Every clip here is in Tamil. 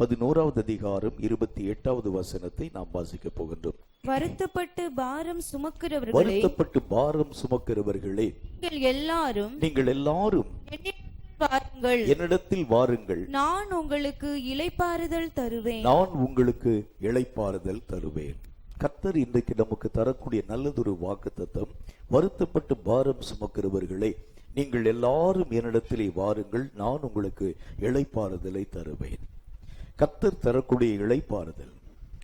பதினோராவது அதிகாரம் இருபத்தி எட்டாவது வசனத்தை நாம் வாசிக்க போகின்றோம். வருத்தப்பட்டு பாரம் சுமக்கிறவர்களே வருத்தப்பட்டு பாரம் சுமக்கிறவர்களே நீங்கள் எல்லாரும் நீங்கள் எல்லாரும் என்னிடத்தில் வாருங்கள். என்னிடத்தில் வாருங்கள். நான் உங்களுக்கு இளைப்பாறுதல் தருவேன். நான் உங்களுக்கு இளைப்பாறுதல் தருவேன். கர்த்தர் இன்றைக்கு நமக்கு தரக்கூடிய நல்லதொரு வாக்குத்தத்தம் வருத்தப்பட்டு பாரம் சுமக்கிறவர்களே நீங்கள் எல்லாரும் என்னிடத்திலே வாருங்கள் நான் உங்களுக்கு இளைப்பாறுதலை தருவேன். கத்தர் தரக்கூடிய இழைப்பாறுதல்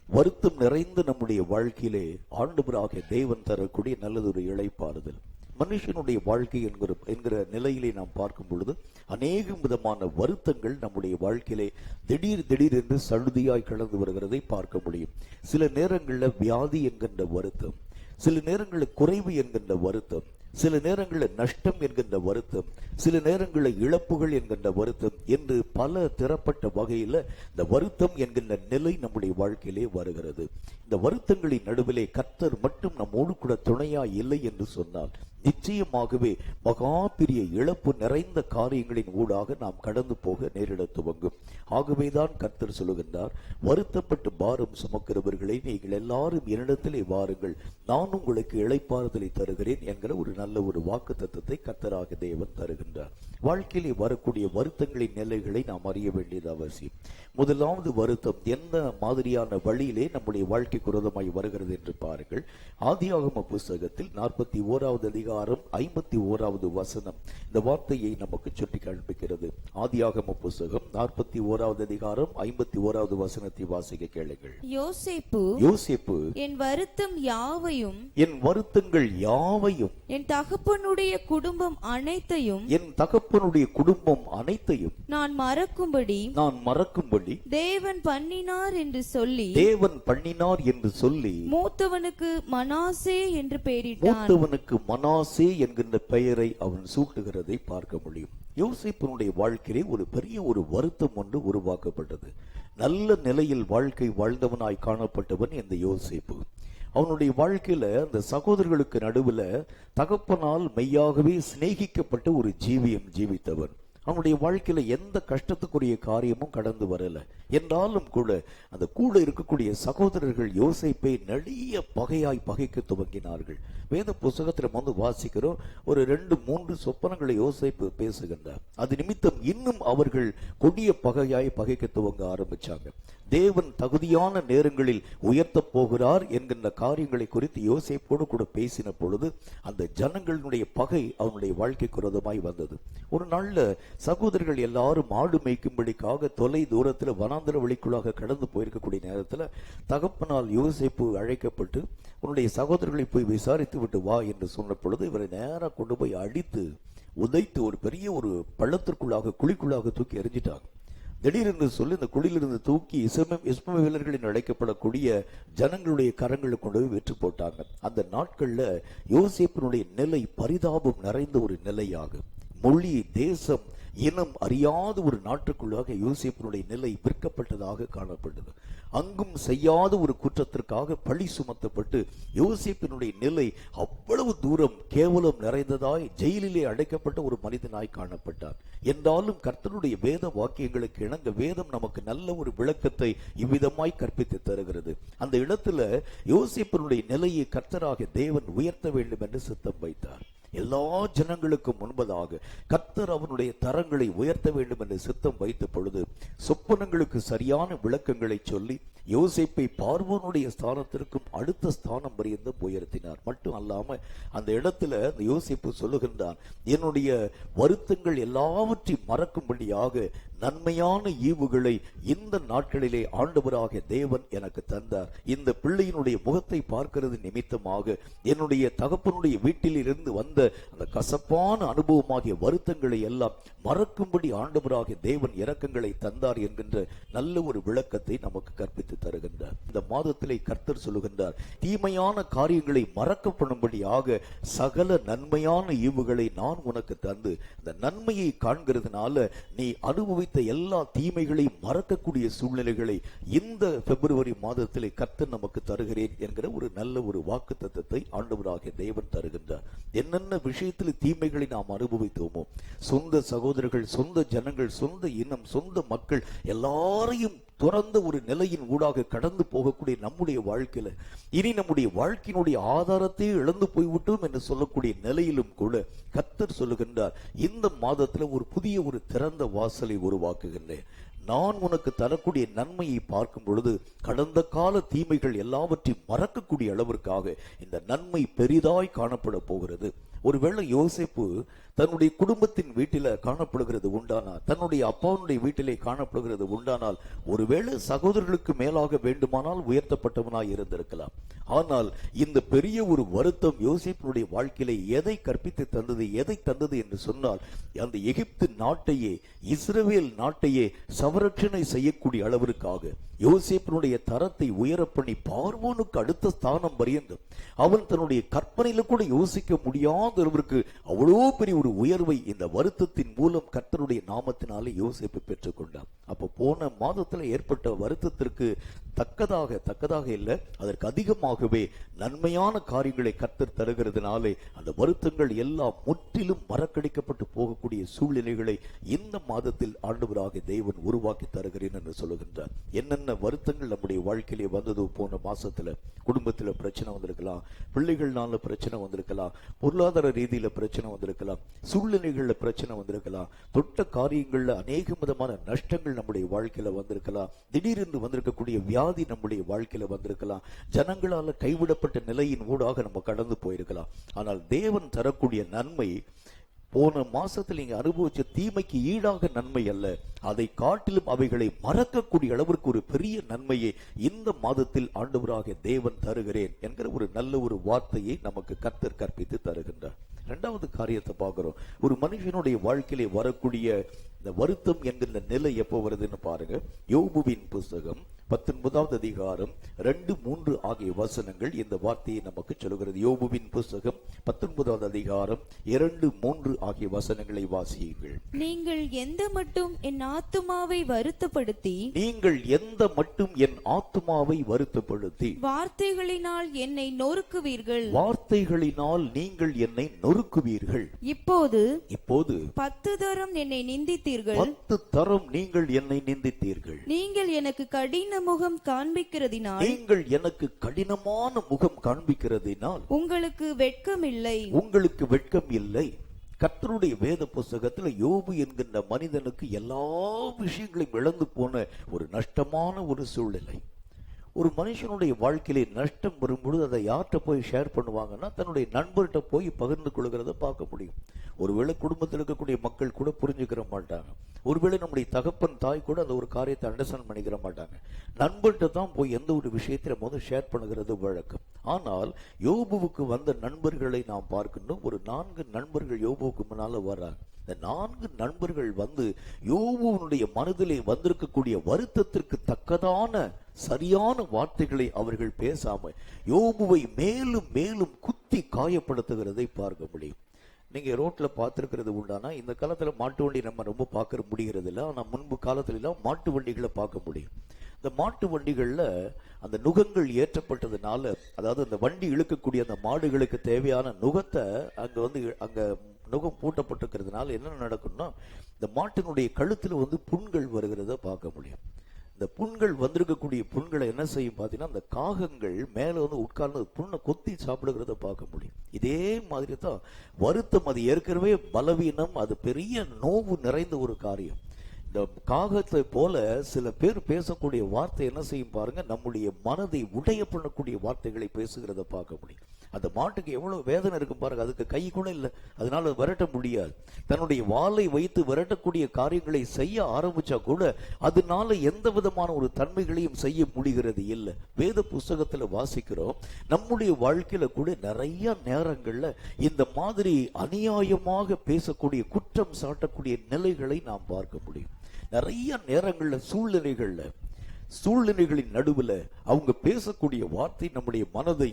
வருத்தம் நிறைந்த நம்முடைய வாழ்க்கையிலே ஆண்டவராக தேவன் தரக்கூடிய நல்லதொரு இழைப்பாறுதல் மனுஷனுடைய வாழ்க்கை என்கிற என்கிற நிலையிலே நாம் பார்க்கும் பொழுது அநேக விதமான வருத்தங்கள் நம்முடைய வாழ்க்கையிலே திடீர் திடீரென்று சழுதியாய் கலந்து வருகிறதை பார்க்க முடியும். சில நேரங்களில் வியாதி என்கின்ற வருத்தம் சில நேரங்களில் குறைவு என்கின்ற வருத்தம் சில நேரங்களில் நஷ்டம் என்கின்ற வருத்தம் சில நேரங்களில் இழப்புகள் என்கின்ற வருத்தம் என்று பல திறப்பட்ட வகையில் இந்த வருத்தம் என்கின்ற நிலை நம்முடைய வாழ்க்கையிலே வருகிறது. இந்த வருத்தங்களின் நடுவிலே கர்த்தர் மட்டும் நம்மோடு கூட துணையா இல்லை என்று சொன்னால் நிச்சயமாகவே மகா பெரிய இழப்பு நிறைந்த காரியங்களின் ஊடாக நாம் கடந்து போக நேரிட துவங்கும். ஆகவேதான் கர்த்தர் சொல்லுகின்றார் வருத்தப்பட்டு பாரம் சுமக்கிறவர்களை நீங்கள் எல்லாரும் என்னிடத்திலே வாருங்கள். நான் உங்களுக்கு இளைப்பாறுதலை தருகிறேன் என்கிற ஒரு நல்ல ஒரு வாக்கு தத்துவத்தை கர்த்தராக தேவன் தருகின்றார். வாழ்க்கையிலே வரக்கூடிய வருத்தங்களின் நிலைகளை நாம் அறிய வேண்டியது அவசியம். முதலாவது வருத்தம் எந்த மாதிரியான வழியிலே நம்முடைய வாழ்க்கை குரதமாய் வருகிறது என்று பாருங்கள். ஆதியாகம புஸ்தகத்தில் நாற்பத்தி ஓராவது அதிகாரம் ஐம்பத்தி ஓராவது வசனம். இந்த வார்த்தையை நமக்கு சுட்டி காண்பிக்கிறது. ஆதியாகம புஸ்தகம் நாற்பத்தி ஓராவது அதிகாரம் ஐம்பத்தி ஓராவது வசனத்தை வாசிக்க கேளுங்கள். யோசேப்பு யோசேப்பு என் வருத்தம் யாவையும் என் வருத்தங்கள் யாவையும் என் தகப்பனுடைய குடும்பம் அனைத்தையும் என் தகப்பனுடைய குடும்பம் அனைத்தையும் நான் மறக்கும்படி நான் மறக்கும்படி தேவன் பண்ணினார் என்று சொல்லி தேவன் பண்ணினார் என்று சொல்லி மூத்தவனுக்கு மனாசே என்று பெயரிட்டான். மூத்தவனுக்கு மனாசே என்கின்ற பெயரை அவன் சூட்டுகிறதை பார்க்க முடியும். யோசிப்பனுடைய வாழ்க்கையிலே ஒரு பெரிய ஒரு வருத்தம் ஒன்று உருவாக்கப்பட்டது. நல்ல நிலையில் வாழ்க்கை வாழ்ந்தவனாய் காணப்பட்டவன் இந்த யோசிப்பு. அவனுடைய வாழ்க்கையில அந்த சகோதரர்களுக்கு நடுவுல தகப்பனால் மெய்யாகவே சிநேகிக்கப்பட்ட ஒரு ஜீவியம் ஜீவித்தவன். அவனுடைய வாழ்க்கையில எந்த கஷ்டத்துக்குரிய காரியமும் கடந்து வரல. என்றாலும் கூட அந்த கூட இருக்கக்கூடிய சகோதரர்கள் யோசேப்பை நெடிய பகையாய் பகைக்க துவங்கினார்கள். வேத புஸ்தகத்தில் வந்து வாசிக்கிறோம் ஒரு ரெண்டு மூன்று சொப்பனங்களை யோசைப்பு பேசுகின்றார். அது நிமித்தம் இன்னும் அவர்கள் கொடிய பகையாய் பகைக்க துவங்க ஆரம்பிச்சாங்க. தேவன் தகுதியான நேரங்களில் உயர்த்த போகிறார் என்கின்ற காரியங்களை குறித்து யோசைப்போடு கூட பேசின பொழுது அந்த ஜனங்களுடைய பகை அவனுடைய வாழ்க்கைக்கு விரோதமாய் வந்தது. ஒரு நாளில் சகோதரர்கள் எல்லாரும் மாடு மேய்க்கும்படிக்காக தொலை தூரத்தில் வனாந்தர வழிக்குள்ளாக கடந்து போயிருக்கக்கூடிய நேரத்தில் தகப்பனால் யோசேப்பு அழைக்கப்பட்டு உன்னுடைய சகோதரர்களை போய் விசாரித்து விட்டு வா என்று சொன்ன பொழுது இவரை நேராக கொண்டு போய் அடித்து உதைத்து ஒரு பெரிய ஒரு பள்ளத்திற்குள்ளாக குழிக்குள்ளாக தூக்கி எறிஞ்சிட்டாங்க திடீரென்று சொல்லி இந்த குழியிலிருந்து தூக்கி இஸ்ம வீரர்களின் என்று அழைக்கப்படக்கூடிய ஜனங்களுடைய கரங்களை கொண்டு போய் வெற்றி போட்டாங்க. அந்த நாட்கள்ல யோசிப்பினுடைய நிலை பரிதாபம் நிறைந்த ஒரு நிலையாகும் மொழி தேசம் இனம் அறியாத ஒரு நாட்டுக்குள்ளாக யோசிப்பினுடைய நிலை விற்கப்பட்டதாக காணப்பட்டது. அங்கும் செய்யாத ஒரு குற்றத்திற்காக பழி சுமத்தப்பட்டு யோசிப்பினுடைய நிலை அவ்வளவு தூரம் கேவலம் நிறைந்ததாய் ஜெயிலிலே அடைக்கப்பட்ட ஒரு மனிதனாய் காணப்பட்டார். என்றாலும் கர்த்தனுடைய வேத வாக்கியங்களுக்கு இணங்க வேதம் நமக்கு நல்ல ஒரு விளக்கத்தை இவ்விதமாய் கற்பித்து தருகிறது. அந்த இடத்துல யோசிப்பினுடைய நிலையை கர்த்தராக தேவன் உயர்த்த வேண்டும் என்று சித்தம் வைத்தார். எல்லா ஜனங்களுக்கும் முன்பதாக கத்தர் அவனுடைய தரங்களை உயர்த்த வேண்டும் என்று சித்தம் வைத்த பொழுது சொப்பனங்களுக்கு சரியான விளக்கங்களை சொல்லி யோசிப்பை பார்வோனுடைய ஸ்தானத்திற்கும் அடுத்த ஸ்தானம் பரியந்தம் உயர்த்தினார். மட்டும் அல்லாம அந்த இடத்துல அந்த யோசிப்பு சொல்லுகின்றான் என்னுடைய வருத்தங்கள் எல்லாவற்றையும் மறக்கும்படியாக நன்மையான ஈவுகளை இந்த நாட்களிலே ஆண்டவராக தேவன் எனக்கு தந்தார். இந்த பிள்ளையினுடைய முகத்தை பார்க்கிறது நிமித்தமாக என்னுடைய தகப்பனுடைய வீட்டில் இருந்த அந்த கசப்பான அனுபவமாகிய வருத்தங்களை எல்லாம் மறக்கும்படி ஆண்டவராக தேவன் இரக்கங்களை தந்தார் என்கின்ற நல்ல ஒரு விளக்கத்தை நமக்கு கற்பித்து தருகின்றார். இந்த மாதத்திலே கர்த்தர் சொல்லுகின்றார் தீமையான காரியங்களை மறக்கப்படும்படியாக சகல நன்மையான ஈவுகளை நான் உனக்கு தந்து அந்த நன்மையை காண்கிறதுனால நீ அனுபவித்த எல்லா தீமைகளையும் மறக்கக்கூடிய சூழ்நிலைகளை இந்த பிப்ரவரி மாதத்திலே கர்த்தர் நமக்கு தருகிறேன் என்கிற ஒரு நல்ல ஒரு வாக்கு தத்துவத்தை ஆண்டவராகிய தேவன் தருகின்றார். என்னென்ன விஷயத்தில் தீமைகளை நாம் அனுபவித்தோமோ? சொந்த சகோதரர்கள் சொந்த ஜனங்கள் சொந்த இனம் சொந்த மக்கள் எல்லாரையும் துறந்த ஒரு நிலையின் ஊடாக கடந்து போகக்கூடிய நம்முடைய வாழ்க்கையில இனி நம்முடைய வாழ்க்கையினுடைய ஆதாரத்தை இழந்து போய்விட்டோம் என்று சொல்லக்கூடிய நிலையிலும் கூட கத்தர் சொல்லுகின்றார் இந்த மாதத்துல ஒரு புதிய ஒரு திறந்த வாசலை உருவாக்குகின்றேன். நான் உனக்கு தரக்கூடிய நன்மையை பார்க்கும் பொழுது கடந்த கால தீமைகள் எல்லாவற்றையும் மறக்கக்கூடிய அளவிற்காக இந்த நன்மை பெரிதாய் காணப்பட போகிறது. ஒருவேளை யோசிப்பு தன்னுடைய குடும்பத்தின் வீட்டில காணப்படுகிறது உண்டானால் தன்னுடைய அப்பாவுடைய வீட்டிலே காணப்படுகிறது உண்டானால் ஒருவேளை சகோதரர்களுக்கு மேலாக வேண்டுமானால் உயர்த்தப்பட்டவனாய் இருந்திருக்கலாம். ஆனால் இந்த பெரிய ஒரு வருத்தம் யோசிப்பினுடைய வாழ்க்கையிலே எதை கற்பித்து தந்தது எதை தந்தது என்று சொன்னால் அந்த எகிப்து நாட்டையே இஸ்ரவேல் நாட்டையே சவரட்சணை செய்யக்கூடிய அளவிற்காக யோசிப்பினுடைய தரத்தை உயர பண்ணி பார்வோனுக்கு அடுத்த ஸ்தானம் பரியந்தம். அவன் தன்னுடைய கற்பனையில கூட யோசிக்க முடியாத அளவிற்கு அவ்வளோ பெரிய ஒரு ஒரு உயர்வை இந்த வருத்தத்தின் மூலம் கர்த்தருடைய நாமத்தினாலே யோசிப்பு பெற்றுக்கொண்டான் அப்போ போன மாதத்தில் ஏற்பட்ட வருத்தத்திற்கு தக்கதாக தக்கதாக இல்லை அதற்கு அதிகமாகவே நன்மையான காரியங்களை கர்த்தர் தருகிறதுனாலே அந்த வருத்தங்கள் எல்லாம் முற்றிலும் மறக்கடிக்கப்பட்டு போகக்கூடிய சூழ்நிலைகளை இந்த மாதத்தில் ஆண்டவராக தேவன் உருவாக்கி தருகிறேன் என்று சொல்லுகின்றார். என்னென்ன வருத்தங்கள் நம்முடைய வாழ்க்கையிலே வந்ததோ போன மாசத்துல குடும்பத்தில் பிரச்சனை வந்திருக்கலாம் பிள்ளைகள்னால பிரச்சனை வந்திருக்கலாம் பொருளாதார ரீதியில பிரச்சனை வந்திருக்கலாம் சூழ்நிலைகள்ல பிரச்சனை வந்திருக்கலாம். தொட்ட காரியங்கள்ல அநேக விதமான நஷ்டங்கள் நம்முடைய வாழ்க்கையில வந்திருக்கலாம். திடீரென்று வந்திருக்கக்கூடிய வியாதி நம்முடைய வாழ்க்கையில வந்திருக்கலாம். ஜனங்களால கைவிடப்பட்ட நிலையின் ஊடாக நம்ம கடந்து போயிருக்கலாம். ஆனால் தேவன் தரக்கூடிய நன்மை போன மாசத்தில் நீங்க அனுபவிச்ச தீமைக்கு ஈடாக நன்மை அல்ல. அதை காட்டிலும் அவைகளை மறக்கக்கூடிய அளவிற்கு ஒரு பெரிய நன்மையை இந்த மாதத்தில் ஆண்டவராக தேவன் தருகிறேன் என்கிற ஒரு நல்ல ஒரு வார்த்தையை நமக்கு கர்த்தர் கற்பித்து தருகின்றார். இரண்டாவது காரியத்தை பார்க்கிறோம். ஒரு மனுஷனுடைய வாழ்க்கையிலே வரக்கூடிய இந்த வருத்தம் என்கிற நிலை எப்போ வருதுன்னு பாருங்க. யோபுவின் புஸ்தகம் பத்தொன்பதாவது அதிகாரம் ரெண்டு மூன்று ஆகிய வசனங்கள் இந்த வார்த்தையை நமக்கு சொல்கிறது யோபுவின் புஸ்தகம் பத்தொன்பதாவது அதிகாரம் இரண்டு மூன்று ஆகிய வசனங்களை வாசியுங்கள். நீங்கள் எந்த மட்டும் என் ஆத்துமாவை வருத்தப்படுத்தி நீங்கள் எந்த மட்டும் என் ஆத்துமாவை வருத்தப்படுத்தி வார்த்தைகளினால் என்னை நொறுக்குவீர்கள். வார்த்தைகளினால் நீங்கள் என்னை நொறுக்குவீர்கள். இப்போது இப்போது பத்து தரம் என்னை நிந்தித்தீர்கள் பத்து தரம் நீங்கள் என்னை நிந்தித்தீர்கள். நீங்கள் எனக்கு கடின முகம் காண்பிக்கிறதினால் நீங்கள் எனக்கு கடினமான முகம் காண்பிக்கிறதினால் உங்களுக்கு வெட்கமில்லை. உங்களுக்கு வெட்கம் இல்லை கர்த்தருடைய வேத புஸ்தகத்துல யோபு என்கின்ற மனிதனுக்கு எல்லா விஷயங்களையும் இழந்து போன ஒரு நஷ்டமான ஒரு சூழ்நிலை. ஒரு மனுஷனுடைய வாழ்க்கையிலே நஷ்டம் வரும்பொழுது அதை யார்கிட்ட போய் ஷேர் பண்ணுவாங்கன்னா தன்னுடைய நண்பர்கிட்ட போய் பகிர்ந்து கொள்கிறத பார்க்க முடியும். ஒருவேளை குடும்பத்தில் இருக்கக்கூடிய மக்கள் கூட புரிஞ்சுக்கிற மாட்டாங்க. ஒருவேளை நம்முடைய தகப்பன் தாய் கூட அந்த ஒரு காரியத்தை அண்டர்ஸ்டாண்ட் பண்ணிக்கிற மாட்டாங்க. நண்பர்கிட்ட தான் போய் எந்த ஒரு விஷயத்துல முதல் ஷேர் பண்ணுகிறது வழக்கம். ஆனால் யோபுவுக்கு வந்த நண்பர்களை நாம் பார்க்கணும். ஒரு நான்கு நண்பர்கள் யோபுவுக்கு முன்னால் வர்றாங்க. இந்த நான்கு நண்பர்கள் வந்து யோபுவனுடைய மனதிலே வந்திருக்கக்கூடிய வருத்தத்திற்கு தக்கதான சரியான வார்த்தைகளை அவர்கள் பேசாம யோபுவை மேலும் மேலும் குத்தி காயப்படுத்துகிறதை பார்க்க முடியும். நீங்க ரோட்ல பார்த்துருக்கிறது உண்டானா இந்த காலத்துல மாட்டு வண்டி நம்ம ரொம்ப பார்க்க முடிகிறது இல்லை ஆனால் முன்பு காலத்துல எல்லாம் மாட்டு வண்டிகளை பார்க்க முடியும். இந்த மாட்டு வண்டிகள்ல அந்த நுகங்கள் ஏற்றப்பட்டதுனால அதாவது அந்த வண்டி இழுக்கக்கூடிய அந்த மாடுகளுக்கு தேவையான நுகத்தை அங்க வந்து அங்க நுகம் பூட்டப்பட்டிருக்கிறதுனால என்ன நடக்கும்னா இந்த மாட்டினுடைய கழுத்தில் வந்து புண்கள் வருகிறத பார்க்க முடியும். இந்த புண்கள் வந்திருக்கக்கூடிய புண்களை என்ன செய்யும் பார்த்தீங்கன்னா அந்த காகங்கள் மேலே வந்து உட்கார்ந்து புண்ணை கொத்தி சாப்பிடுகிறத பார்க்க முடியும். இதே மாதிரி தான் வருத்தம் அது ஏற்கனவே பலவீனம் அது பெரிய நோவு நிறைந்த ஒரு காரியம். இந்த காகத்தை போல சில பேர் பேசக்கூடிய வார்த்தை என்ன செய்யும் பாருங்க நம்முடைய மனதை உடைய பண்ணக்கூடிய வார்த்தைகளை பேசுகிறத பார்க்க முடியும். அந்த மாட்டுக்கு எவ்வளவு வேதனை இருக்கும் பாருங்க. அதுக்கு கை கூட இல்லை. அதனால விரட்ட முடியாது. தன்னுடைய வாளை வைத்து விரட்டக்கூடிய காரியங்களை செய்ய ஆரம்பிச்சா கூட அதனால எந்த விதமான ஒரு தன்மைகளையும் செய்ய முடிகிறது இல்லை. வேத புஸ்தகத்துல வாசிக்கிறோம். நம்முடைய வாழ்க்கையில கூட நிறைய நேரங்கள்ல இந்த மாதிரி அநியாயமாக பேசக்கூடிய குற்றம் சாட்டக்கூடிய நிலைகளை நாம் பார்க்க முடியும். நிறைய நேரங்கள்ல சூழ்நிலைகள்ல சூழ்நிலைகளின் நடுவில் அவங்க பேசக்கூடிய வார்த்தை நம்முடைய மனதை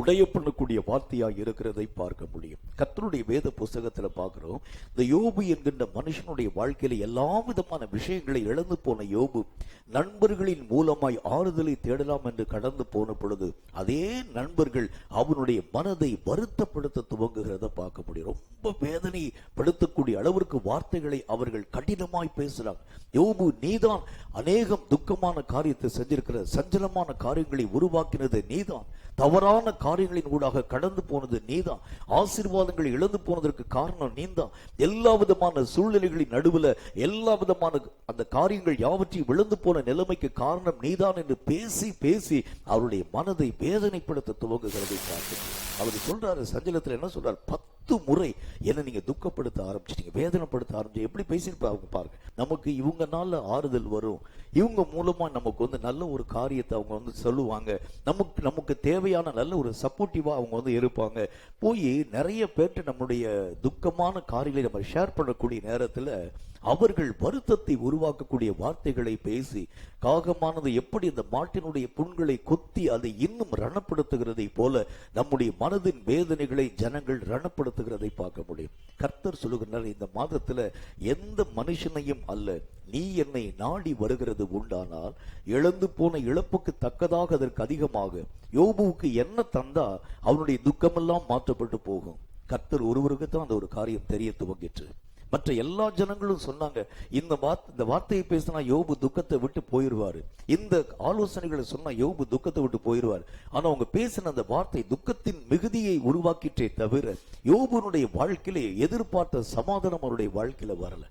உடைய பண்ணக்கூடிய வார்த்தையாக இருக்கிறதை பார்க்க முடியும். கத்தருடைய வேத புஸ்தகத்தில் பார்க்குறோம் இந்த யோபு என்கின்ற மனுஷனுடைய வாழ்க்கையில் எல்லா விதமான விஷயங்களை இழந்து போன யோபு நண்பர்களின் மூலமாய் ஆறுதலை தேடலாம் என்று கடந்து போன பொழுது அதே நண்பர்கள் அவனுடைய மனதை வருத்தப்படுத்த துவங்குகிறத பார்க்க முடியும். ரொம்ப வேதனைப்படுத்தக்கூடிய அளவிற்கு வார்த்தைகளை அவர்கள் கடினமாய் பேசுகிறாங்க யோபு நீதான் அநேகம் துக்கமான காரியத்தை செஞ்சிருக்கிற சஞ்சலமான காரியங்களை உருவாக்கினது நீதான். தவறான காரியங்களின் ஊடாக கடந்து போனது நீதான். ஆசீர்வாதங்களை இழந்து போனதற்கு காரணம் நீதான் எல்லா விதமான சூழ்நிலைகளின் நடுவுல எல்லா விதமான அந்த காரியங்கள் யாவற்றையும் விழுந்து போன நிலைமைக்கு காரணம் நீதான் என்று பேசி பேசி அவருடைய மனதை வேதனைப்படுத்த துவங்குகிறதை பார்க்க அவர் சொல்றாரு சஞ்சலத்தில் என்ன சொல்றார்? பத்து முறை என்ன நீங்க துக்கப்படுத்த ஆரம்பிச்சிட்டீங்க வேதனைப்படுத்த ஆரம்பிச்சு எப்படி பேசியிருப்பாங்க பாருங்க. நமக்கு இவங்கனால ஆறுதல் வரும். இவங்க மூலமா நமக்கு வந்து நல்ல ஒரு காரியத்தை அவங்க வந்து சொல்லுவாங்க. நமக்கு நமக்கு தேவையான நல்ல ஒரு சப்போர்ட்டிவா அவங்க வந்து இருப்பாங்க. போய் நிறைய பேர்கிட்ட நம்முடைய துக்கமான காரியங்களை நம்ம ஷேர் பண்ணக்கூடிய நேரத்துல அவர்கள் வருத்தத்தை உருவாக்கக்கூடிய வார்த்தைகளை பேசி காகமானது எப்படி இந்த மாட்டினுடைய புண்களை கொத்தி அதை இன்னும் ரணப்படுத்துகிறதை போல நம்முடைய மனதின் வேதனைகளை ஜனங்கள் ரணப்படுத்த ரணப்படுத்துகிறதை பார்க்க முடியும். கர்த்தர் சொல்லுகிறார் இந்த மாதத்தில் எந்த மனுஷனையும் அல்ல நீ என்னை நாடி வருகிறது உண்டானால் இழந்து போன இழப்புக்கு தக்கதாக அதற்கு அதிகமாக யோபுவுக்கு என்ன தந்தா அவனுடைய துக்கமெல்லாம் மாற்றப்பட்டு போகும். கர்த்தர் ஒருவருக்கு தான் அந்த ஒரு காரியம் தெரிய துவங்கிற்று. மற்ற எல்லா ஜனங்களும் சொன்னாங்க இந்த வார்த்தை இந்த வார்த்தையை பேசினா யோபு துக்கத்தை விட்டு போயிடுவாரு இந்த ஆலோசனைகளை சொன்னா யோபு துக்கத்தை விட்டு போயிருவார். ஆனா அவங்க பேசின அந்த வார்த்தை துக்கத்தின் மிகுதியை உருவாக்கிட்டே தவிர யோபுனுடைய வாழ்க்கையிலே எதிர்பார்த்த சமாதானம் அவருடைய வாழ்க்கையில வரல.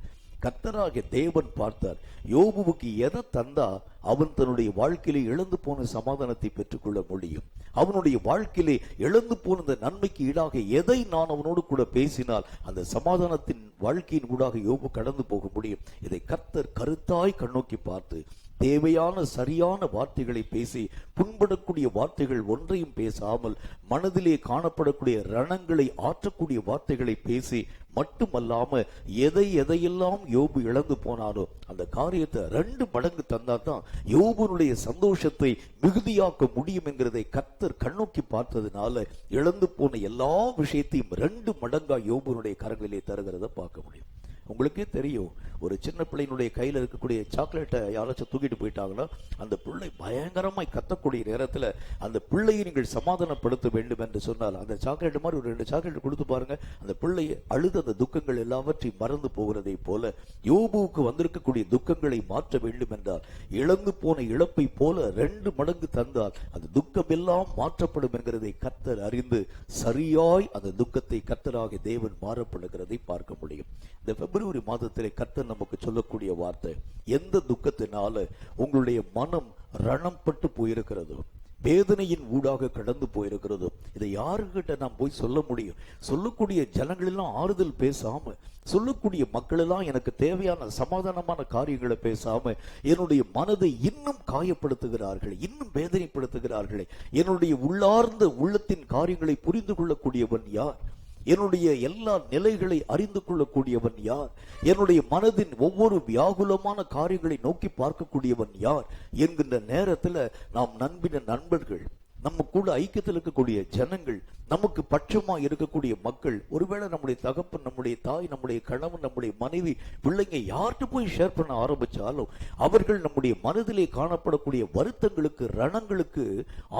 கத்தராகிய தேவன் பார்த்தார். யோபுவுக்கு எதை தந்தா அவன் தன்னுடைய வாழ்க்கையிலே இழந்து போன சமாதானத்தை பெற்றுக்கொள்ள முடியும். அவனுடைய வாழ்க்கையிலே இழந்து போன இந்த நன்மைக்கு ஈடாக எதை நான் அவனோடு கூட பேசினால் அந்த சமாதானத்தின் வாழ்க்கையின் ஊடாக யோபு கடந்து போக முடியும். இதை கர்த்தர் கருத்தாய் கண்ணோக்கி பார்த்து தேவையான சரியான வார்த்தைகளை பேசி புண்படக்கூடிய வார்த்தைகள் ஒன்றையும் பேசாமல் மனதிலே காணப்படக்கூடிய ரணங்களை ஆற்றக்கூடிய வார்த்தைகளை பேசி மட்டுமல்லாம எதை எதையெல்லாம் யோபு இழந்து போனாரோ அந்த காரியத்தை ரெண்டு மடங்கு தந்தா தான் யோபுனுடைய சந்தோஷத்தை மிகுதியாக்க முடியும் என்கிறதை கத்தர் கண்ணோக்கி பார்த்ததுனால இழந்து போன எல்லா விஷயத்தையும் ரெண்டு மடங்கா யோபுனுடைய கரங்களிலே தருகிறத பார்க்க முடியும். உங்களுக்கே தெரியும் ஒரு சின்ன பிள்ளையினுடைய கையில இருக்கக்கூடிய சாக்லேட்டை யாராச்சும் தூக்கிட்டு போயிட்டாங்கன்னா அந்த பிள்ளை பயங்கரமாய் கத்தக்கூடிய நேரத்துல அந்த பிள்ளையை நீங்கள் சமாதானப்படுத்த வேண்டும் என்று சொன்னால் அந்த சாக்லேட் மாதிரி ஒரு ரெண்டு சாக்லேட் கொடுத்து பாருங்க அந்த பிள்ளை அழுத அந்த துக்கங்கள் எல்லாவற்றையும் மறந்து போகிறதை போல யோபுவுக்கு வந்திருக்கக்கூடிய துக்கங்களை மாற்ற வேண்டும் என்றால் இழந்து போன இழப்பை போல ரெண்டு மடங்கு தந்தால் அந்த துக்கம் எல்லாம் மாற்றப்படும் என்கிறதை கத்தர் அறிந்து சரியாய் அந்த துக்கத்தை கத்தராக தேவன் மாறப்படுகிறதை பார்க்க முடியும். இந்த பிப்ரவரி மாதத்திலே கர்த்தர் நமக்கு சொல்லக்கூடிய வார்த்தை எந்த துக்கத்தினால உங்களுடைய மனம் ரணப்பட்டு போயிருக்கிறதோ வேதனையின் ஊடாக கடந்து போயிருக்கிறதோ இதை யாருக்கிட்ட நாம் போய் சொல்ல முடியும்? சொல்லக்கூடிய ஜனங்களெல்லாம் ஆறுதல் பேசாம சொல்லக்கூடிய மக்கள் எல்லாம் எனக்கு தேவையான சமாதானமான காரியங்களை பேசாம என்னுடைய மனதை இன்னும் காயப்படுத்துகிறார்கள் இன்னும் வேதனைப்படுத்துகிறார்களே என்னுடைய உள்ளார்ந்த உள்ளத்தின் காரியங்களை புரிந்து கொள்ளக்கூடியவன் யார்? என்னுடைய எல்லா நிலைகளை அறிந்து கொள்ளக்கூடியவன் யார்? என்னுடைய மனதின் ஒவ்வொரு வியாகுலமான காரியங்களை நோக்கி பார்க்கக்கூடியவன் யார்? என்கின்ற நேரத்துல நாம் நண்பின நண்பர்கள் நம்ம கூட ஐக்கியத்தில் இருக்கக்கூடிய ஜனங்கள் நமக்கு பட்சமா இருக்கக்கூடிய மக்கள் ஒருவேளை நம்முடைய தகப்பன் நம்முடைய தாய் நம்முடைய கணவன் நம்முடைய மனைவி பிள்ளைங்க யார்கிட்ட போய் ஷேர் பண்ண ஆரம்பிச்சாலும் அவர்கள் நம்முடைய மனதிலே காணப்படக்கூடிய வருத்தங்களுக்கு ரணங்களுக்கு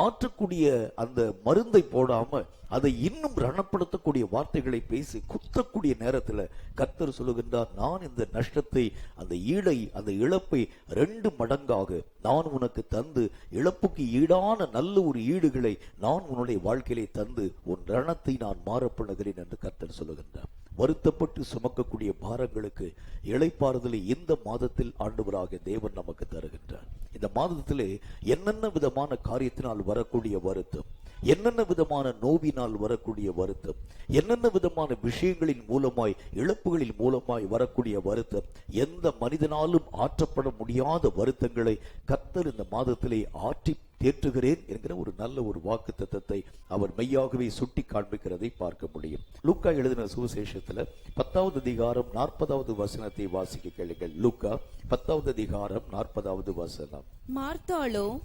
ஆற்றக்கூடிய அந்த மருந்தை போடாம அதை இன்னும் ரணப்படுத்தக்கூடிய வார்த்தைகளை பேசி குத்தக்கூடிய நேரத்துல கர்த்தர் சொல்லுகின்றார் நான் இந்த நஷ்டத்தை அந்த ஈடை அந்த இழப்பை ரெண்டு மடங்காக நான் உனக்கு தந்து இழப்புக்கு ஈடான நல்ல ஒரு ஈடுகளை நான் உன்னுடைய வாழ்க்கையிலே தந்து உன் ரணத்தை நான் மாறப்படுகிறேன் என்று கர்த்தர் சொல்லுகின்றார். வருத்தப்பட்டு சுமக்கக்கூடிய பாரங்களுக்கு இளைப்பாறுதலை இந்த மாதத்தில் ஆண்டவராக தேவன் நமக்கு தருகின்றார். இந்த மாதத்திலே என்னென்ன விதமான காரியத்தினால் வரக்கூடிய வருத்தம்? என்னென்ன விதமான நோவினால் வரக்கூடிய வருத்தம்? என்னென்ன விதமான விஷயங்களின் மூலமாய் இழப்புகளின் மூலமாய் வரக்கூடிய வருத்தம்? எந்த மனிதனாலும் ஆற்றப்பட முடியாத வருத்தங்களை கத்தர் இந்த மாதத்திலே ஆற்றி தேற்றுகிறேன் என்கிற ஒரு நல்ல ஒரு வாக்கு தத்தத்தை அவர் மெய்யாகவே சுட்டி காண்பிக்கிறதை பார்க்க முடியும். லூக்கா எழுதின சுவிசேஷத்துல பத்தாவது அதிகாரம் நாற்பதாவது வசனத்தை வாசிக்க கேளுங்கள். லூக்கா பத்தாவது அதிகாரம் நாற்பதாவது வசனம். மார்த்தாளோ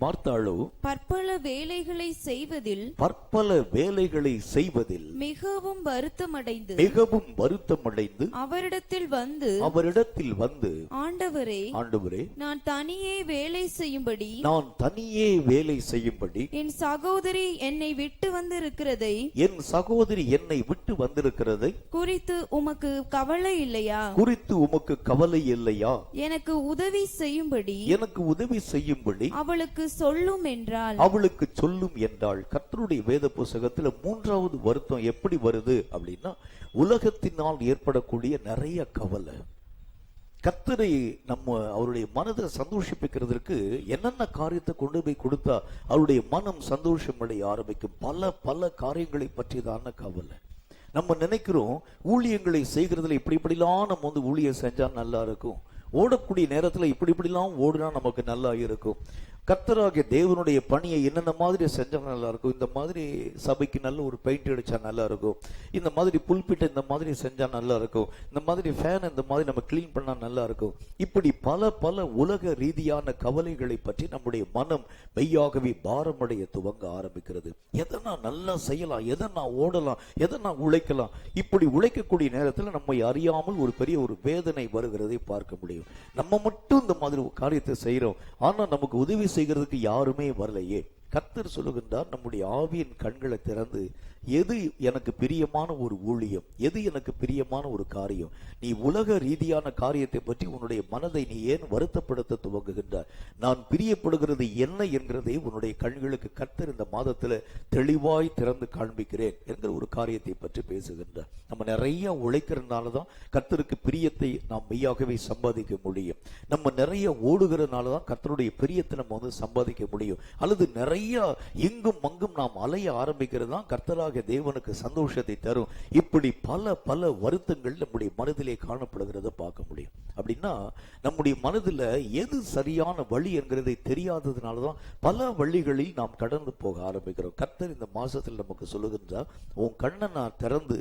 மார்த்தாளோ பற்பல வேலைகளை செய்வதில் பற்பல வேலைகளை செய்வதில் மிகவும் வருத்தமடைந்து மிகவும் வருத்தமடைந்து அவரிடத்தில் வந்து அவரிடத்தில் வந்து ஆண்டவரே ஆண்டவரே நான் தனியே வேலை செய்யும்படி நான் தனியே வேலை செய்யும்படி என் சகோதரி என்னை விட்டு வந்திருக்கிறதை என் சகோதரி என்னை விட்டு வந்திருக்கிறதை குறித்து உமக்கு கவலை இல்லையா? குறித்து உமக்கு கவலை இல்லையா? எனக்கு உதவி செய்யும்படி எனக்கு உதவி செய்யும்படி அவளுக்கு சொல்லும் என்றால் அவளுக்கு சொல்லும் என்றால் கர்த்தருடைய வேத புஸ்தகத்துல மூன்றாவது வருத்தம் எப்படி வருது அப்படின்னா உலகத்தினால் ஏற்படக்கூடிய நிறைய கவலை. கர்த்தரை நம்ம அவருடைய மனதை சந்தோஷிப்பிக்கிறதுக்கு என்னென்ன காரியத்தை கொண்டு போய் கொடுத்தா அவருடைய மனம் சந்தோஷம் அடைய ஆரம்பிக்கும். பல பல காரியங்களை பற்றியதான கவலை. நம்ம நினைக்கிறோம் ஊழியங்களை செய்கிறதுல இப்படி இப்படிலாம் நம்ம வந்து ஊழியம் செஞ்சா நல்லா இருக்கும். ஓடக்கூடிய நேரத்துல இப்படி இப்படிலாம் ஓடுனா நமக்கு நல்லா இருக்கும். கர்த்தராகிய தேவனுடைய பணியை என்னென்ன மாதிரி செஞ்சா நல்லா இருக்கும் இந்த மாதிரி சபைக்கு நல்ல ஒரு பெயிண்ட் அடிச்சா நல்லா இருக்கும் இந்த மாதிரி புல்பிட்டை இந்த மாதிரி செஞ்சா நல்லா இருக்கும் இந்த மாதிரி ஃபேன் இந்த மாதிரி நம்ம கிளீன் பண்ணா நல்லா இருக்கும் இப்படி பல பல உலக ரீதியான கவலைகளை பற்றி நம்முடைய மனம் மெய்யாகவே பாரமடைய துவங்க ஆரம்பிக்கிறது. எதை நான் நல்லா செய்யலாம்? எதை நான் ஓடலாம்? எதை நான் உழைக்கலாம்? இப்படி உழைக்கக்கூடிய நேரத்தில் நம்மை அறியாமல் ஒரு பெரிய ஒரு வேதனை வருகிறதை பார்க்க முடியும். நம்ம மட்டும் இந்த மாதிரி காரியத்தை செய்யறோம் ஆனா நமக்கு உதவி செய்ய செய்கிறதுக்கு யாருமே வரலையே. கர்த்தர் சொல்லுகின்றார் நம்முடைய ஆவியின் கண்களை திறந்து எது எனக்கு பிரியமான ஒரு ஊழியம் எது எனக்கு பிரியமான ஒரு காரியம்? நீ உலக ரீதியான காரியத்தை பற்றி உன்னுடைய மனதை நீ ஏன் வருத்தப்படுத்த துவங்குகின்றார் நான் பிரியப்படுகிறது என்ன என்கிறதை உன்னுடைய கண்களுக்கு கத்தர் இந்த மாதத்துல தெளிவாய் திறந்து காண்பிக்கிறேன் என்கிற ஒரு காரியத்தை பற்றி பேசுகின்றார். நம்ம நிறைய உழைக்கிறதுனால தான் கர்த்தருக்கு பிரியத்தை நாம் மெய்யாகவே சம்பாதிக்க முடியும். நம்ம நிறைய ஓடுகிறதுனால தான் கர்த்தருடைய பிரியத்தை நம்ம வந்து சம்பாதிக்க முடியும். அல்லது நிறைய இங்கும் அங்கும் நாம் அலைய ஆரம்பிக்கிறது தான் கர்த்தராக தேவனுக்கு சந்தோஷத்தை தரும். இப்படி பல பல வருத்தங்கள் நம்முடைய மனதிலே காணப்படுகிறத பார்க்க முடியும். அப்படின்னா நம்முடைய மனதுல எது சரியான வழி என்கிறதை தெரியாததுனால தான் பல வழிகளில் நாம் கடந்து போக ஆரம்பிக்கிறோம். கர்த்தர் இந்த மாசத்தில் நமக்கு சொல்லுகின்றார் உன் கண்ணை நான் திறந்து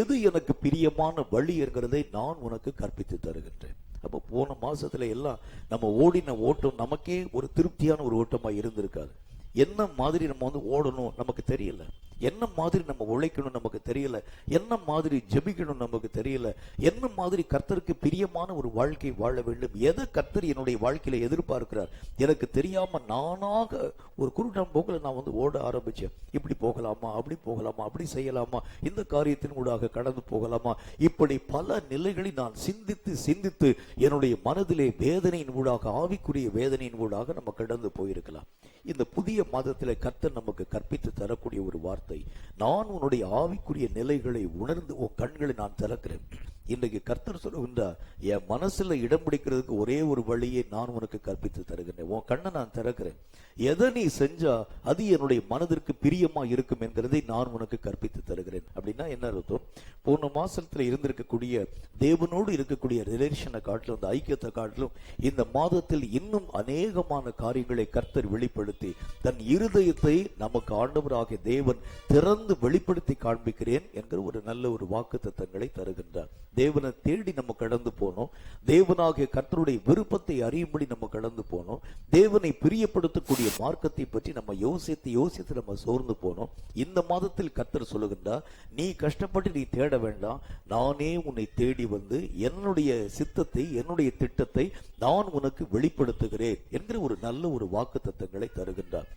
எது எனக்கு பிரியமான வழி என்கிறதை நான் உனக்கு கற்பித்து தருகின்றேன். அப்போ போன மாசத்துல எல்லாம் நம்ம ஓடின ஓட்டம் நமக்கே ஒரு திருப்தியான ஒரு ஓட்டமா இருந்திருக்காது. என்ன மாதிரி நம்ம வந்து ஓடணும் நமக்கு தெரியல. என்ன மாதிரி நம்ம உழைக்கணும் நமக்கு தெரியல. என்ன மாதிரி ஜெபிக்கணும் நமக்கு தெரியல. என்ன மாதிரி கர்த்தருக்கு பிரியமான ஒரு வாழ்க்கை வாழ வேண்டும். எதை கர்த்தர் என்னுடைய வாழ்க்கையில எதிர்பார்க்கிறார்? எனக்கு தெரியாம நானாக ஒரு குருடம் போக்கில் நான் வந்து ஓட ஆரம்பிச்சேன். இப்படி போகலாமா? அப்படி போகலாமா? அப்படி செய்யலாமா? இந்த காரியத்தின் ஊடாக கடந்து போகலாமா? இப்படி பல நிலைகளை நான் சிந்தித்து சிந்தித்து என்னுடைய மனதிலே வேதனையின் ஊடாக ஆவிக்குரிய வேதனையின் ஊடாக நம்ம கடந்து போயிருக்கலாம். இந்த புதிய மாதத்தில் கர்த்தர் நமக்கு கற்பித்து தரக்கூடிய ஒரு வார்த்தை. நான் உன்னுடைய ஆவிக்குரிய நிலைகளை உணர்ந்து உன் கண்களை நான் திறக்கிறேன். இன்றைக்கு கர்த்தர் சொல்லுகின்றார் என் மனசுல இடம் பிடிக்கிறதுக்கு ஒரே ஒரு வழியை நான் உனக்கு கற்பித்து தருகிறேன். உன் கண்ணை நான் திறக்கிறேன். எதை நீ செஞ்சா அது என்னுடைய மனதிற்கு பிரியமா இருக்கும் என்கிறதை நான் உனக்கு கற்பித்து தருகிறேன். அப்படின்னா என்ன அர்த்தம்? போன மாசத்துல இருந்திருக்கக்கூடிய தேவனோடு இருக்கக்கூடிய ரிலேஷனை காட்டிலும் அந்த ஐக்கியத்தை காட்டிலும் இந்த மாதத்தில் இன்னும் அநேகமான காரியங்களை கர்த்தர் வெளிப்படுத்தி தன் இருதயத்தை நமக்கு ஆண்டவராகிய தேவன் திறந்து வெளிப்படுத்தி காண்பிக்கிறேன் என்கிற ஒரு நல்ல ஒரு வாக்கு தத்தங்களை தருகின்றார். தேவனை தேடி நம்ம கடந்து போனோம். தேவனாகிய கர்த்தருடைய விருப்பத்தை அறியும்படி நம்ம கடந்து போனோம். தேவனை பிரியப்படுத்தக்கூடிய மார்க்கத்தை பற்றி நம்ம யோசித்து யோசித்து நம்ம சோர்ந்து போனோம். இந்த மாதத்தில் கர்த்தர் சொல்லுகின்றார் நீ கஷ்டப்பட்டு நீ தேட வேண்டாம். நானே உன்னை தேடி வந்து என்னுடைய சித்தத்தை என்னுடைய திட்டத்தை நான் உனக்கு வெளிப்படுத்துகிறேன் என்கிற ஒரு நல்ல ஒரு வாக்கு தத்துவங்களை தருகின்றார்.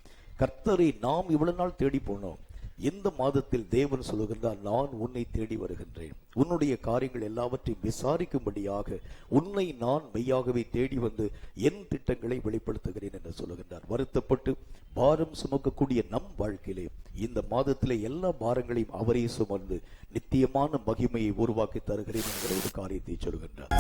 கர்த்தரை நாம் இவ்வளவு நாள் தேடி போனோம். இந்த மாதத்தில் தேவன் சொல்லுகின்றார் நான் உன்னை தேடி வருகின்றேன். உன்னுடைய காரியங்கள் எல்லாவற்றையும் விசாரிக்கும்படியாக உன்னை நான் மெய்யாகவே தேடி வந்து என் திட்டங்களை வெளிப்படுத்துகிறேன் என்று சொல்லுகின்றார். வருத்தப்பட்டு பாரம் சுமக்கக்கூடிய நம் வாழ்க்கையிலே இந்த மாதத்திலே எல்லா பாரங்களையும் அவரே சுமந்து நித்தியமான மகிமையை உருவாக்கி தருகிறேன் என்கிற ஒரு காரியத்தை சொல்கின்றார்